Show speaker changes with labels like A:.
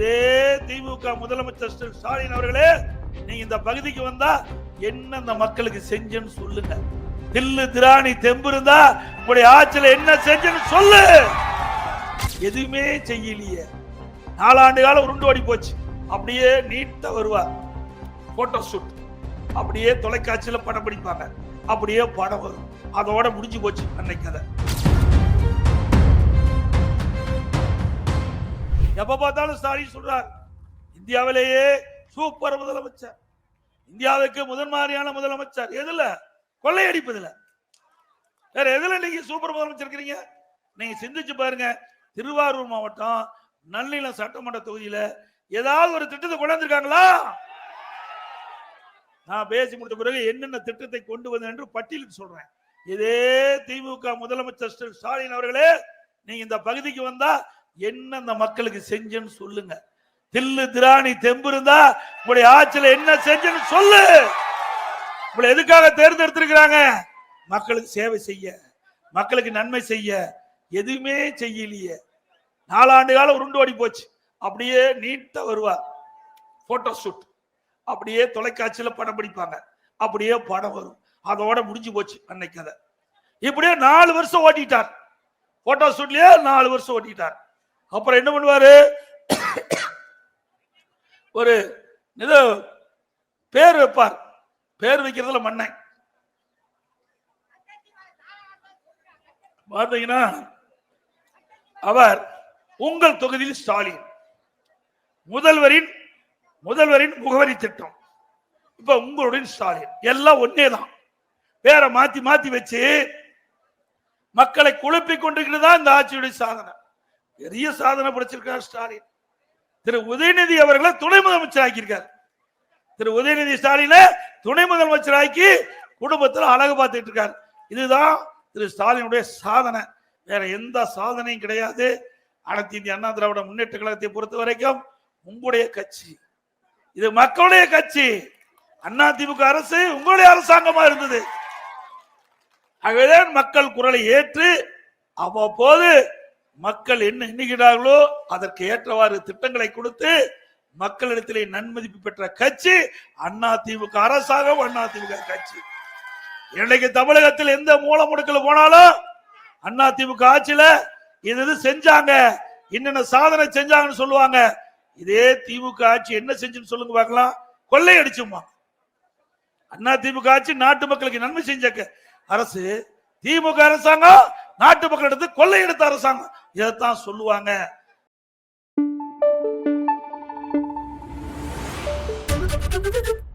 A: இதே திமுக முதலமைச்சர் ஸ்டாலின் அவர்களே நீங்க இந்த பகுதிக்கு வந்தா என்ன இந்த மக்களுக்கு செஞ்சேன்னு சொல்லுங்க. தில்லு திராணி தெம்பு இருந்தா உங்களுடைய ஆட்சியில என்ன செஞ்சேன்னு சொல்லு. எதுவுமே செய்யலையே. நாலாண்டு காலம் உருண்டு ஓடி போச்சு. அப்படியே நீட்டா வருவார் போட்டோ ஷூட் அப்படியே தொலைக்காட்சியில படம் பிடிப்பாங்க. அப்படியே படம் வரும். அதோட முடிஞ்சு போச்சு அன்னைக்கு கதை. எப்ப பார்த்தாலும் ஸ்டாலின் சொல்றார். இந்தியாவிலேயே சூப்பர் முதலமைச்சர். இந்தியாவுக்கு முதன்மாரியான முதலமைச்சர். எதுல? கொள்ளையடிப்பதுல. வேற எதுல நீங்க சூப்பர் முதலமைச்சர் இருக்கிறீங்க? நீங்க சிந்திச்சு பாருங்க. திருவாரூர் மாவட்டம் நல்லிலம் சட்டமன்ற தொகுதியில ஏதாவது ஒரு திட்டத்தை கொண்டாந்துருக்காங்களா நான் பேசி முடித்த பிறகு என்னென்ன திட்டத்தை கொண்டு வந்தேன் என்று பட்டியலிட்டு சொல்றேன். இதே திமுக முதலமைச்சர் ஸ்டாலின் அவர்களே நீங்க இந்த பகுதிக்கு வந்தா என்ன அந்த மக்களுக்கு செஞ்சேன்னு சொல்லுங்க. தில்லு திராணி தெம்பு இருந்தா உங்களுடைய ஆட்சியில என்ன செஞ்சேன்னு சொல்லு. உங்களை எதுக்காக தேர்ந்தெடுத்திருக்கிறாங்க? மக்களுக்கு சேவை செய்ய மக்களுக்கு நன்மை செய்ய எதுவுமே செய்யலையே. நாலாண்டு காலம் உருண்டு ஓடி போச்சு. அப்படியே நீட்டா வருவார் போட்டோ ஷூட் அப்படியே தொலைக்காட்சியில படம் பிடிப்பாங்க. அப்படியே படம் வரும். அதோட முடிஞ்சு போச்சு அன்னைக்கு அதை இப்படியே நாலு வருஷம் ஓட்டிட்டார். போட்டோ ஷூட்லயே நாலு வருஷம் ஓட்டிட்டார். அப்புறம் என்ன பண்ணுவாரு? ஒரு ஏதோ பேர் வைப்பார். பேர் வைக்கிறதுல மண்ணை. பார்த்தீங்கன்னா அவர் உங்கள் தொகுதியில் ஸ்டாலின். முதல்வரின் முதல்வரின் முகவரி திட்டம். இப்ப உங்களுடைய ஸ்டாலின். எல்லாம் ஒன்னே தான் பேரை மாத்தி மாத்தி வச்சு மக்களை குழப்பிக் கொண்டிருக்கிறது தான் இந்த ஆட்சியுடைய சாதனை? பெரிய சாதனை படைச்சிருக்கார் ஸ்டாலின். திரு உதயநிதி அவர்களை துணை முதலமைச்சர் ஆக்கியிருக்கார். திரு உதயநிதி ஸ்டாலின துணை முதலமைச்சர் ஆக்கி குடும்பத்தில் அழகு பார்த்துட்டு இருக்கார். இதுதான் திரு ஸ்டாலினுடைய சாதனை. வேற எந்த சாதனையும் கிடையாது. அனைத்து இந்திய அண்ணா திராவிட முன்னேற்ற கழகத்தை பொறுத்த வரைக்கும் உங்களுடைய கட்சி. இது மக்களுடைய கட்சி. அண்ணா திமுக அரசு உங்களுடைய அரசாங்கமா இருந்தது. ஆகவேதான் மக்கள் குரலை ஏற்று அவ்வப்போது மக்கள் என்ன எண்ணுகிறார்களோ அதற்கு ஏற்றவாறு திட்டங்களை கொடுத்து மக்களிடத்திலே நன்மதிப்பு பெற்ற கட்சி அண்ணா திமுக அரசாங்கம் அண்ணா திமுக கட்சி. இன்னைக்கு தமிழகத்தில் எந்த மூல முடுக்கல் போனாலும் அண்ணா திமுக ஆட்சியில இது இது செஞ்சாங்க. என்னென்ன சாதனை செஞ்சாங்கன்னு சொல்லுவாங்க. இதே திமுக ஆட்சி என்ன செஞ்சுன்னு சொல்லுங்க பார்க்கலாம். கொள்ளை அடிச்சுமா அண்ணா திமுக ஆட்சி நாட்டு மக்களுக்கு நன்மை செஞ்ச அரசு திமுக அரசாங்கம் நாட்டு மக்களிடத்து கொள்ளை எடுத்த அரசாங்கம். இதைத்தான் சொல்லுவாங்க
B: Thank you.